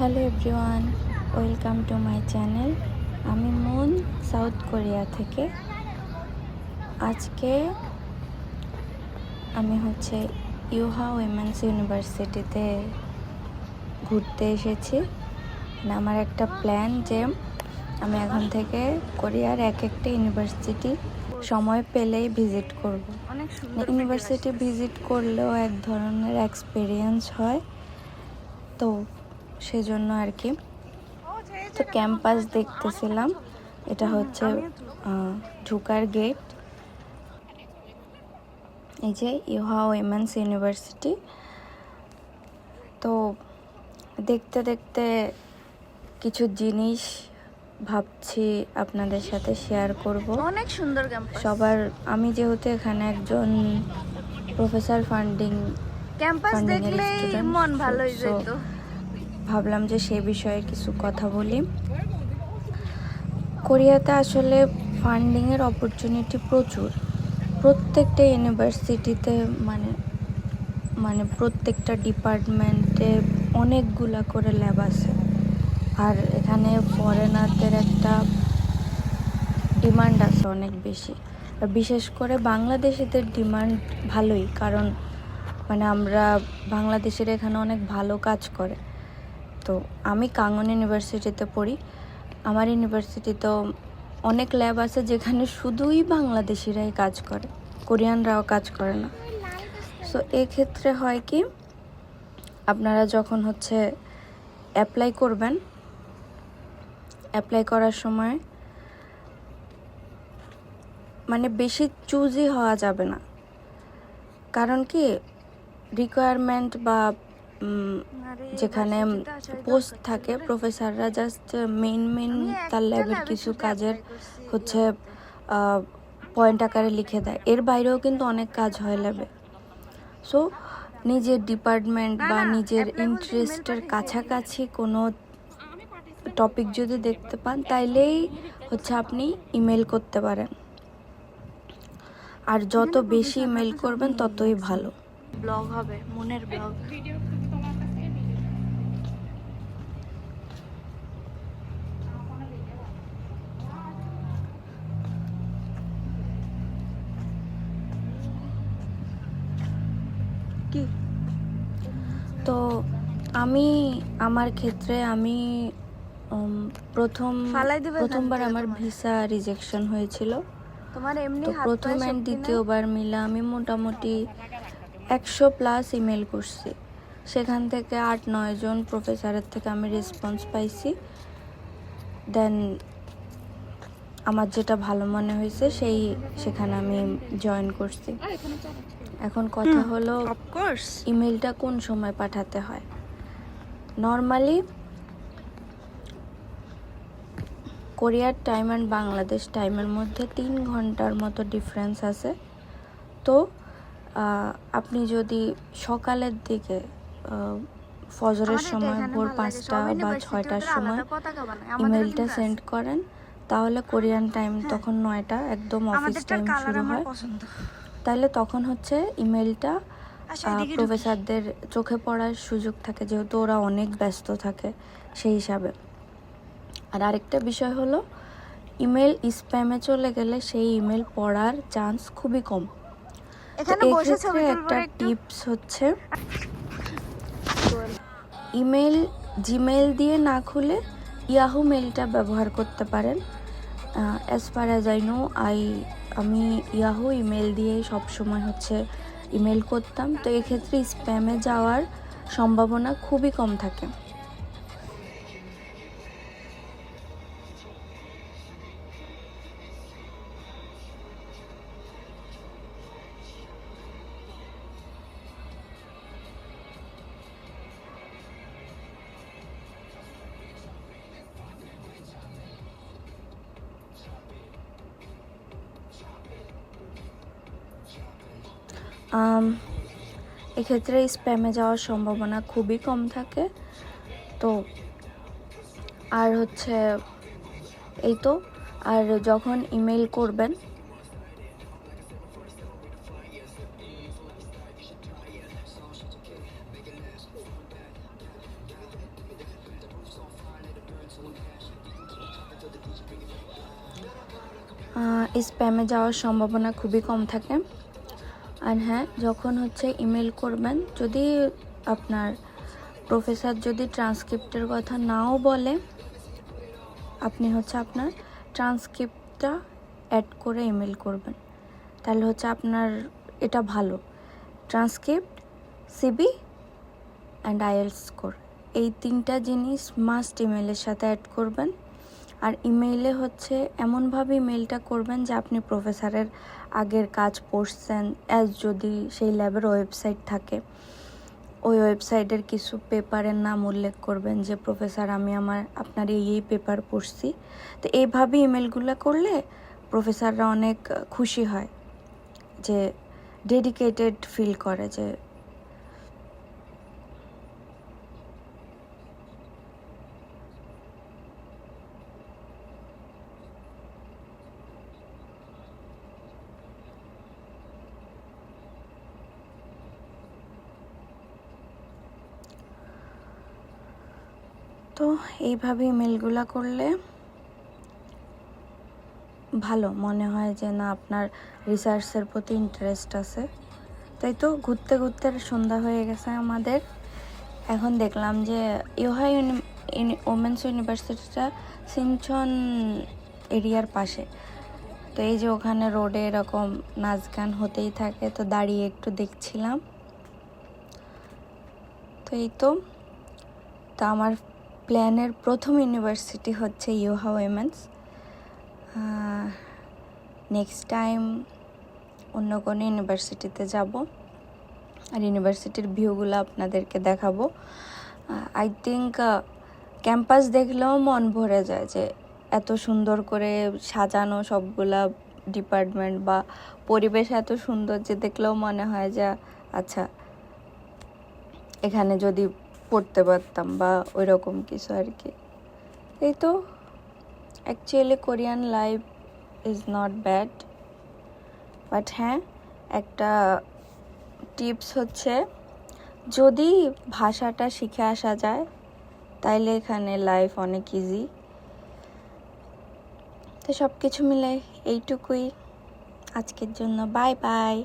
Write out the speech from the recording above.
Hello everyone welcome to my channel. আমি moon South Korea থেকে। আজকে আমি হচ্ছে ইউহা উইমেন্স ইউনিভার্সিটিতে ঘুরতে এসেছি। মানে আমার একটা প্ল্যান যে আমি এখন থেকে কোরিয়ার এক একটা ইউনিভার্সিটি সময় পেলেই ভিজিট করব। ইউনিভার্সিটি ভিজিট করলেও এক ধরনের এক্সপিরিয়েন্স হয়। তো সেজন্য আর কি। তো ক্যাম্পাস দেখতেছিলাম। এটা হচ্ছে ঢুকার গেট। এই যে ইউহা উইমেন্স ইউনিভার্সিটি। তো দেখতে দেখতে কিছু জিনিস ভাবছি আপনাদের সাথে শেয়ার করব। অনেক সুন্দর ক্যাম্পাস। সবার আমি যেহেতু এখানে একজন প্রফেসর ফান্ডিং ক্যাম্পাস দেখলেই মন ভালো হয়ে যেত। ভাবলাম যে সে বিষয়ে কিছু কথা বলি। কোরিয়াতে আসলে ফান্ডিংয়ের অপরচুনিটি প্রচুর। প্রত্যেকটা ইউনিভার্সিটিতে মানে মানে প্রত্যেকটা ডিপার্টমেন্টে অনেকগুলা করে ল্যাব আছে। আর এখানে ফরেনারদের একটা ডিমান্ড আছে অনেক বেশি। আর বিশেষ করে বাংলাদেশিদের ডিমান্ড ভালোই, কারণ মানে আমরা বাংলাদেশের এখানে অনেক ভালো কাজ করে। তো আমি কাঙ্গন ইউনিভার্সিটিতে পড়ি। আমার ইউনিভার্সিটিতেও অনেক ল্যাব আছে যেখানে শুধুই বাংলাদেশিরাই কাজ করে, কোরিয়ানরাও কাজ করে না। সো এক্ষেত্রে হয় কি, আপনারা যখন হচ্ছে অ্যাপ্লাই করবেন অ্যাপ্লাই করার সময় মানে বেশি চুজই হওয়া যাবে না। কারণ কি রিকোয়ারমেন্ট বা যেখানে পোস্ট থাকে প্রফেসররা জাস্ট মেইন মেইন আমি তার ল্যাবের কিছু কাজের হচ্ছে পয়েন্ট আকারে লিখে দেয়। এর বাইরেও কিন্তু অনেক কাজ হয় ল্যাবে সো নিজের ডিপার্টমেন্ট বা নিজের ইন্টারেস্টের কাছাকাছি কোনো টপিক যদি দেখতে পান তাইলেই হচ্ছে আপনি ইমেল করতে পারেন। আর যত বেশি ইমেল করবেন ততই ভালো। ব্লগ হবে মনের ব্লগ কি? তো আমি আমার ক্ষেত্রে আমি প্রথম প্রথমবার আমার ভিসা রিজেকশন হয়েছিল। তোমার এমনি প্রথম অ্যান্ড দ্বিতীয়বার মিলে আমি মোটামুটি একশো প্লাস ইমেল করছি। সেখান থেকে আট নয় জন প্রফেসরের থেকে আমি রেসপন্স পাইছি। দেন আমার যেটা ভালো মনে হয়েছে সেই সেখানে আমি জয়েন করছি। এখন কথা হলো course. ইমেলটা কোন সময় পাঠাতে হয়? নর্মালি কোরিয়ার টাইম অ্যান্ড বাংলাদেশ টাইমের মধ্যে তিন ঘণ্টার মতো ডিফারেন্স আছে। তো আপনি যদি সকালের দিকে ফজরের সময় ভোর পাঁচটা বা ছয়টার সময় ইমেলটা সেন্ড করেন তাহলে কোরিয়ান টাইম তখন নয়টা একদম অফিস টাইম শুরু হয়। তাহলে তখন হচ্ছে ইমেলটা আচ্ছা। প্রফেসরদের চোখে পড়ার সুযোগ থাকে যেহেতু ওরা অনেক ব্যস্ত থাকে সেই হিসাবে। আর আরেকটা বিষয় হলো ইমেল স্প্যামে চলে গেলে সেই ইমেল পড়ার চান্স খুবই কম। এক্ষেত্রে একটা টিপস হচ্ছে ইমেল জিমেল দিয়ে না খুলে ইয়াহু মেলটা ব্যবহার করতে পারেন। As far as I know I আমি ইয়াহু ইমেল দিয়ে সব সময় হচ্ছে ইমেল করতাম। তো এক্ষেত্রে স্প্যামে যাওয়ার সম্ভাবনা খুবই কম থাকে। এক্ষেত্রে স্প্যামে যাওয়ার সম্ভাবনা খুবই কম থাকে। তো, আর হচ্ছে, এই তো, আর যখন ইমেল করবেন স্প্যামে যাওয়ার সম্ভাবনা খুবই কম থাকে। আর হ্যাঁ যখন হচ্ছে ইমেল করবেন, যদি আপনার প্রফেসর যদি ট্রান্সক্রিপ্টের কথা নাও বলে, আপনি হচ্ছে আপনার ট্রান্সক্রিপ্টটা অ্যাড করে ইমেল করবেন। তাহলে হচ্ছে আপনার এটা ভালো। ট্রান্সক্রিপ্ট সিবি অ্যান্ড আইএল স্কোর এই তিনটা জিনিস মাস্ট ইমেলের সাথে অ্যাড করবেন। আর ইমেইলে হচ্ছে এমনভাবে ইমেলটা করবেন যে আপনি প্রফেসরের আগের কাজ পড়ছেন অ্যাজ যদি সেই ল্যাবের ওয়েবসাইট থাকে। ওই ওয়েবসাইটের কিছু পেপারের নাম উল্লেখ করবেন যে, প্রফেসর, আমি আমার, আপনার এই এই পেপার পড়ছি। তো এইভাবে ইমেলগুলো করলে প্রফেসররা অনেক খুশি হয়, যে ডেডিকেটেড ফিল করে যে তো এইভাবে ইমেলগুলো করলে ভালো মনে হয় যে না, আপনার রিসার্চের প্রতি ইন্টারেস্ট আছে। তাই তো ঘুরতে ঘুরতে সন্ধ্যা হয়ে গেছে আমাদের। এখন দেখলাম যে ইউহা ওমেন্স ইউনিভার্সিটিটা সিনচন এরিয়ার পাশে। তো এই যে ওখানে রোডে এরকম নাচ গান হতেই থাকে, তো দাঁড়িয়ে একটু দেখছিলাম। তো এই তো তো আমার প্ল্যানের প্রথম ইউনিভার্সিটি হচ্ছে ইউহা উইমেন্স। নেক্সট টাইম অন্য কোনো ইউনিভার্সিটিতে যাব। আর ইউনিভার্সিটির ভিউগুলো আপনাদেরকে দেখাবো। আই থিঙ্ক ক্যাম্পাস দেখলেও মন ভরে যায় যে এত সুন্দর করে সাজানো সবগুলা ডিপার্টমেন্ট বা পরিবেশ এত সুন্দর যে দেখলেও মনে হয় যে আচ্ছা এখানে যদি পড়তে পারতাম বা ওই রকম কিছু আর কি। এই তো actually Korean life is not bad but হ্যাঁ একটা টিপস হচ্ছে, যদি ভাষাটা শিখে আসা যায়, তাইলে এখানে লাইফ অনেক ইজি তো সব কিছু মিলে এইটুকুই। আজকের জন্য বাই বাই